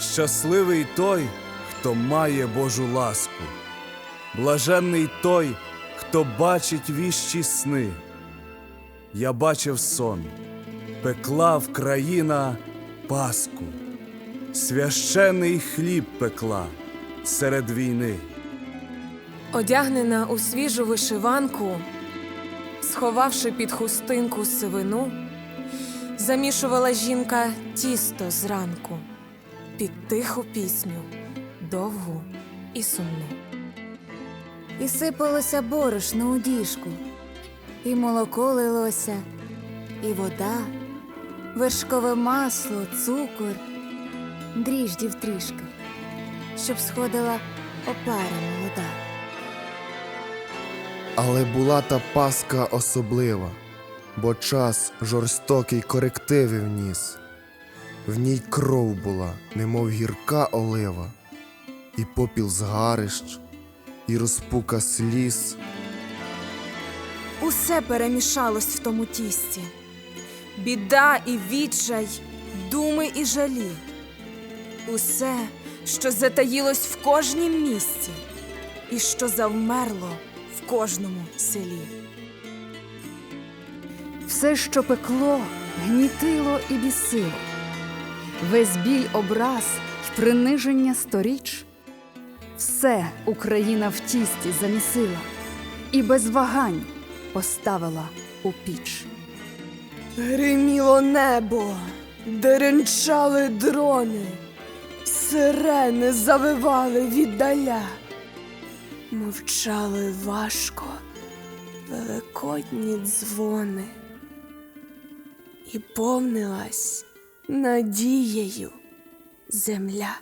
Щасливий той, хто має Божу ласку, блаженний той, хто бачить віщі сни. Я бачив сон, пекла в країна Паску, священий хліб пекла серед війни. Одягнена у свіжу вишиванку, сховавши під хустинку сивину, замішувала жінка тісто зранку під тиху пісню, довгу і сумну. І сипалося борошно у діжку, і молоко лилося, і вода, вершкове масло, цукор, дріждів трішки, щоб сходила опара молода. Але була та паска особлива, бо час жорстокий корективи вніс. В ній кров була, немов гірка олива, і попіл згарищ, і розпука сліз. Усе перемішалось в тому тісті. Біда і відчай, думи і жалі. Усе, що затаїлось в кожнім місті, і що завмерло в кожному селі. Все, що пекло, гнітило і бісило, весь біль образ й приниження сторіч, все Україна в тісті замісила і без вагань поставила у піч. Гриміло небо, деренчали дрони, сирени завивали віддаля. Мовчали важко великодні дзвони, і повнилась надією земля.